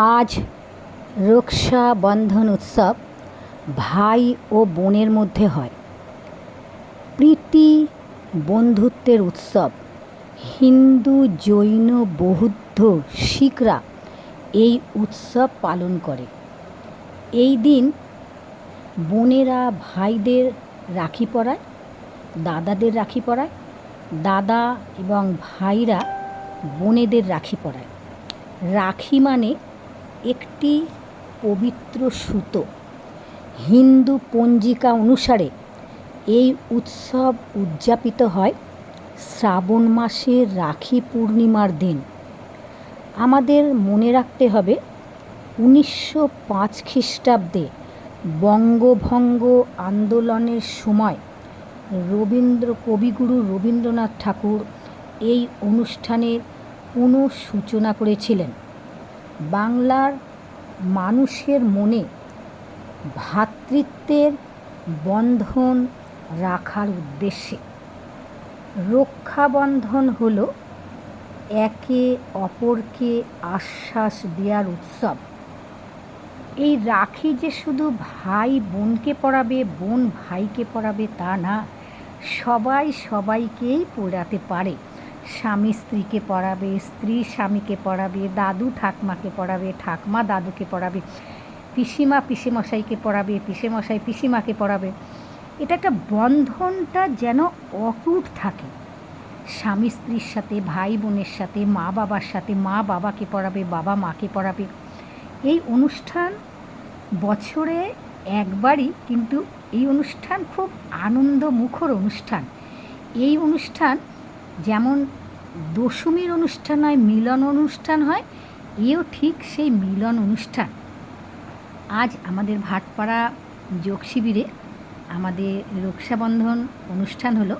আজ রক্ষা বন্ধন উৎসব ভাই ও বোনের মধ্যে হয়। প্রীতি বন্ধুত্বের উৎসব। হিন্দু, জৈন, বৌদ্ধ, শিখরা এই উৎসব পালন করে। এই দিন বোনেরা ভাইদের রাখি পরায়, দাদাদের রাখি পরায়, দাদা এবং ভাইরা বোনেদের রাখি পরায়। রাখি মানে একটি পবিত্র সুতো। হিন্দু পঞ্জিকা অনুসারে এই উৎসব উদযাপিত হয় শ্রাবণ মাসের রাখি পূর্ণিমার দিন। আমাদের মনে রাখতে হবে, উনিশশো পাঁচ খ্রিস্টাব্দে বঙ্গভঙ্গ আন্দোলনের সময় রবীন্দ্র, কবিগুরু রবীন্দ্রনাথ ঠাকুর এই অনুষ্ঠানের পুনঃসূচনা করেছিলেন। বাংলার মানুষের মনে ভ্রাতৃত্বের বন্ধন রাখার উদ্দেশ্যে। রক্ষাবন্ধন হল একে অপরকে আশ্বাস দেওয়ার উৎসব। এই রাখি যে শুধু ভাই বোনকে পড়াবে, বোন ভাইকে পড়াবে তা না, সবাই সবাইকেই পরাতে পারে। স্বামী স্ত্রীকে পড়াবে, স্ত্রী স্বামীকে পড়াবে, দাদু ঠাকমাকে পড়াবে, ঠাকমা দাদুকে পড়াবে, পিসিমা পিসিমশাইকে পড়াবে, পিসেমশাই পিসিমাকে পড়াবে। এটা একটা বন্ধনটা যেন অটুট থাকে। স্বামী স্ত্রীর সাথে, ভাই বোনের সাথে, মা বাবার সাথে, মা বাবাকে পড়াবে, বাবা মাকে পড়াবে। এই অনুষ্ঠান বছরে একবারই, কিন্তু এই অনুষ্ঠান খুব আনন্দমুখর অনুষ্ঠান। এই অনুষ্ঠান যেমন দশমীর অনুষ্ঠান হয়, মিলন অনুষ্ঠান হয়, এও ঠিক সেই মিলন অনুষ্ঠান। আজ আমাদের ভাটপাড়া যোগ শিবিরে আমাদের রক্ষাবন্ধন অনুষ্ঠান হলো।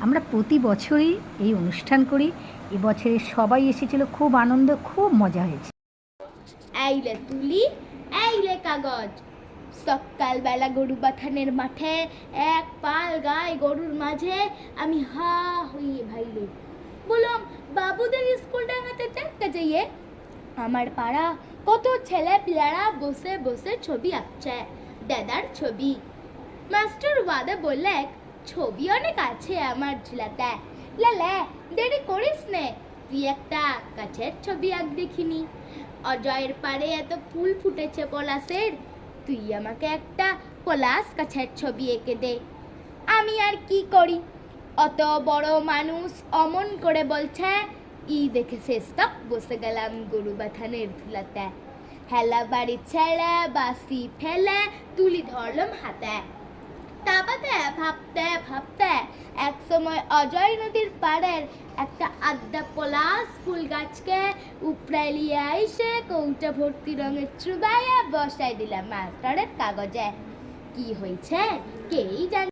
আমরা প্রতি বছরই এই অনুষ্ঠান করি। এবছরে সবাই এসেছিল, খুব আনন্দ, খুব মজা হয়েছে। এইলে তুলি এইলে কাগজ। সকালবেলা গরু বাথানের মাঠে এক পাল গায়ে গরুর মাঝে। আমি হা হইয়ে ভাইলে বললাম, বাবুদের স্কুল ডাঙাতে চারটা যাইয়ে? আমার পাড়া কত ছেলে পিলারা বসে বসে ছবি আঁকছে, দাদার ছবি। মাস্টার ওয়াদা বললে, ছবি অনেক আছে আমার ঝুলাতে। লালে দেরি করিস নে, তুই একটা গাছের ছবি আঁক দেখিনি। অজয়ের পাড়ে এত ফুল ফুটেছে পলাশের তুই আমাকে একটা পলাশ কাছের ছবি এঁকে দে। আমি আর কি করি? অত বড় মানুষ অমন করে বলছে, ই দেখে শেষ তক বসে গেলাম গরু বাথানের ধুলাতে। হেলা বাড়ি ছেড়ে বাসি ফেলে, তুলি ধরলাম হাতে। তাপাতে ভাবতে ভাবতে এক সময় অজয় নদীর পাড়ের একটা আদ্যা পলাশ ফুল গাছকে উপড়াই লিয়ে আইসে কৌটা ভর্তি রঙের চুবাইয়া বসাই দিলাম মাস্টারের কাগজে। কি হয়েছে? কেই জানে?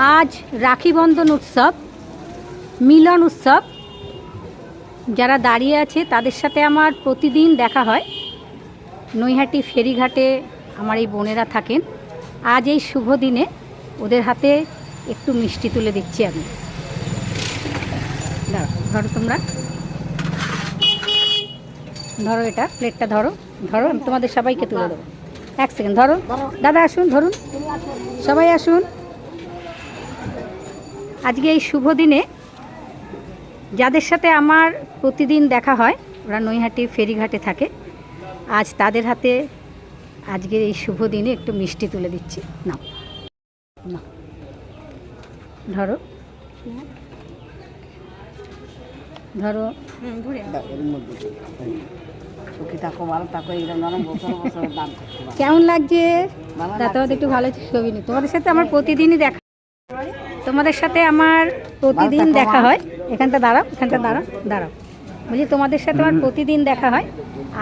আজ রাখি বন্ধন উৎসব, মিলন উৎসব। যারা দাঁড়িয়ে আছে, তাদের সাথে আমার প্রতিদিন দেখা হয়। নৈহাটি ফেরিঘাটে আমার এই বোনেরা থাকেন। আজ এই শুভ দিনে ওদের হাতে একটু মিষ্টি তুলে দিচ্ছি আমি। ধরো তোমরা। ধরো এটা, প্লেটটা ধরো। ধরো, আমি তোমাদের সবাইকে তুলে দেবো। এক সেকেন্ড, ধরো। দাদা, আসুন, ধরুন। সবাই আসুন। আজকে এই শুভ দিনে যাদের সাথে আমার প্রতিদিন দেখা হয় ওরা নৈহাটি ফেরিঘাটে থাকে আজ তাদের হাতে আজকের এই শুভ দিনে একটু মিষ্টি তুলে দিচ্ছি। না না ধরো। ধরো। কেমন লাগছে? একটু ভালো ছবি নি তোমাদের সাথে আমার প্রতিদিনই দেখা তোমাদের সাথে আমার প্রতিদিন দেখা হয়। এখানটা দাঁড়াও এখানটা দাঁড়াও দাঁড়াও। বলছি তোমাদের সাথে আমার প্রতিদিন দেখা হয়।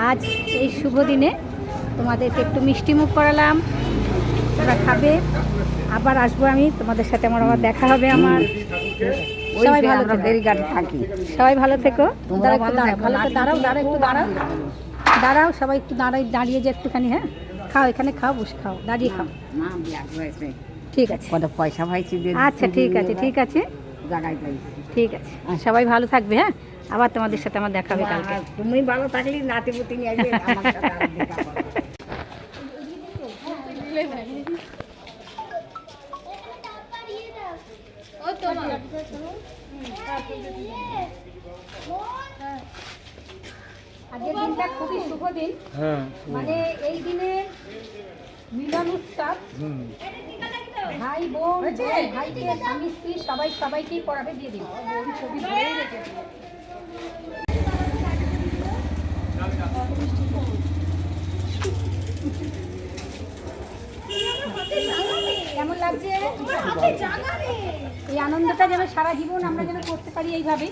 আজ এই শুভ দিনে তোমাদেরকে একটু মিষ্টি মুখ করালাম। তোমরা খাবে। আবার আসব আমি। তোমাদের সাথে আমার আবার দেখা হবে আমার। সবাই ভালো থেকো। সবাই ভালো থেকো। দাঁড়াও, দাঁড়াও দাঁড়াও একটু দাঁড়াও। দাঁড়াও সবাই একটু দাঁড়াই দাঁড়িয়ে যে একটুখানি হ্যাঁ? খাও এখানে খাও বসে খাও দাঁড়িয়ে খাও। ঠিক আছে। কত পয়সা পাইছি আচ্ছা ঠিক আছে ঠিক আছে। জায়গায় ঠিক আছে। সবাই ভালো থাকবে হ্যাঁ? আবার তোমাদের সাথে আমার দেখা হবে কালকে। তুমি ভালো থাকলে নাতি পুতি নিয়ে আসবে আমার সাথে আজকের দিনটা খুবই শুভ দিন। মানে এই দিনে মিলন উৎসব ভাই বোন বোন ভাইকে স্বামী স্ত্রী সবাই সবাইকেই পড়াবে দিয়ে দিন ছবি ধরেই রেখেছি। কেমন লাগছে? এই আনন্দটা যেন সারা জীবন আমরা যেন করতে পারি এইভাবে